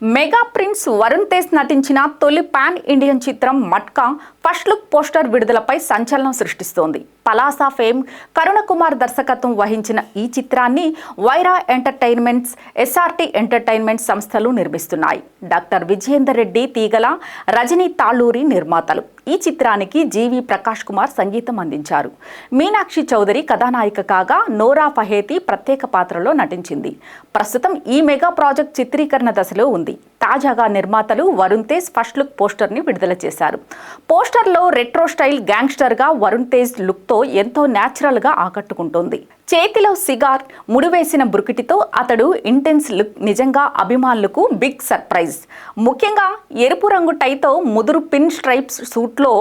Mega prince Varun Tej నటించిన తొలి pan Indian చిత్రం మట్కా ఫస్ట్ లుక్ పోస్టర్ విడుదలపై సంచలనం సృష్టిస్తోంది. పలాసా ఫేమ్ కరుణకుమార్ దర్శకత్వం వహించిన ఈ చిత్రాన్ని వైరా ఎంటర్టైన్మెంట్స్ ఎస్ఆర్టీ ఎంటర్టైన్మెంట్ సంస్థలు నిర్మిస్తున్నాయి. డాక్టర్ విజయేందర్ రెడ్డి తీగల రజనీ తాళూరి నిర్మాతలు. ఈ చిత్రానికి జీవి ప్రకాష్ కుమార్ సంగీతం అందించారు. మీనాక్షి చౌదరి కథానాయిక కాగా నోరా ఫహేతి ప్రత్యేక పాత్రలో నటించింది. ప్రస్తుతం ఈ మెగా ప్రాజెక్ట్ చిత్రీకరణ దశలో ఉంది. తాజాగా నిర్మాతలు వరుణ్ తేజ్ ఫస్ట్ లుక్ పోస్టర్ని విడుదల చేశారు. పోస్టర్లో రెట్రో స్టైల్ గ్యాంగ్స్టర్గా వరుణ్ తేజ్ లుక్తో ఎంతో న్యాచురల్గా ఆకట్టుకుంటోంది. చేతిలో సిగార్ ముడివేసిన బురుకిటితో అతడు ఇంటెన్స్ లుక్ నిజంగా అభిమానులకు బిగ్ సర్ప్రైజ్ ముఖ్యంగా ఎరుపు రంగు టైతో ముదురు పిన్ స్ట్రైప్స్ సూట్లో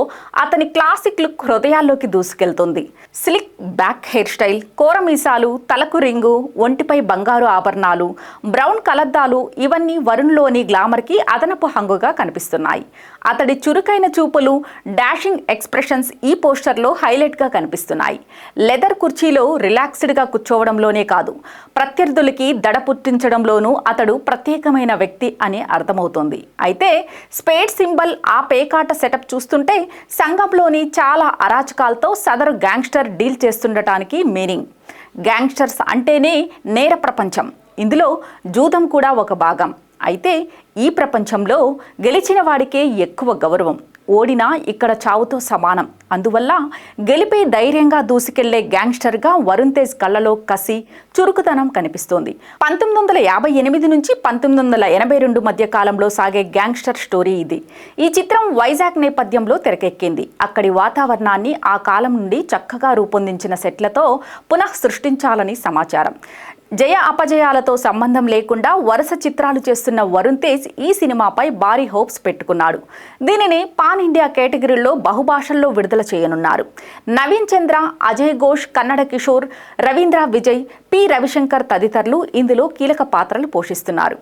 అతని క్లాసిక్ లుక్ హృదయాల్లోకి దూసుకెళ్తుంది. స్లిక్ బ్యాక్ హెయిర్ స్టైల్ కోరమీసాలు తలకు రింగు ఒంటిపై బంగారు ఆభరణాలు బ్రౌన్ కలద్దాలు ఇవన్నీ వరుణ్లోని గ్లామర్కి అదనపు హంగుగా కనిపిస్తున్నాయి. అతడి చురుకైన చూపులు డాషింగ్ ఎక్స్ప్రెషన్స్ ఈ పోస్టర్లో హైలైట్గా కనిపిస్తున్నాయి. లెదర్ కుర్చీలో రిలాక్స్ రిలాక్స్డ్గా కూర్చోవడంలోనే కాదు ప్రత్యర్థులకి దడ పుట్టించడంలోనూ అతడు ప్రత్యేకమైన వ్యక్తి అని అర్థమవుతోంది. అయితే స్పేడ్ సింబల్ ఆ పేకాట సెటప్ చూస్తుంటే సంఘంలోని చాలా అరాచకాలతో సదరు గ్యాంగ్స్టర్ డీల్ చేస్తుండటానికి మీనింగ్. గ్యాంగ్స్టర్స్ అంటేనే నేర ప్రపంచం. ఇందులో జూదం కూడా ఒక భాగం. అయితే ఈ ప్రపంచంలో గెలిచిన వాడికే ఎక్కువ గౌరవం. ఓడినా ఇక్కడ చావుతో సమానం. అందువల్ల గెలిపే ధైర్యంగా దూసుకెళ్ళే గ్యాంగ్స్టర్గా వరుణ్ తేజ్ కళ్ళలో కసి చురుకుతనం కనిపిస్తోంది. పంతొమ్మిది వందల యాభై ఎనిమిది నుంచి పంతొమ్మిది వందల ఎనభై రెండు మధ్య కాలంలో సాగే గ్యాంగ్స్టర్ స్టోరీ ఇది. ఈ చిత్రం వైజాగ్ నేపథ్యంలో తెరకెక్కింది. అక్కడి వాతావరణాన్ని ఆ కాలం నుండి చక్కగా రూపొందించిన సెట్లతో పునః సృష్టించాలని సమాచారం. జయ అపజయాలతో సంబంధం లేకుండా వరుస చిత్రాలు చేస్తున్న వరుణ్ తేజ్ ఈ సినిమాపై భారీ హోప్స్ పెట్టుకున్నాడు. దీనిని పాన్ ఇండియా కేటగిరీలో బహుభాషల్లో విడుదల చేయనున్నారు. నవీన్ చంద్ర అజయ్ ఘోష్ కన్నడ కిషోర్ రవీంద్ర విజయ్ పి రవిశంకర్ తదితరులు ఇందులో కీలక పాత్రలు పోషిస్తున్నారు.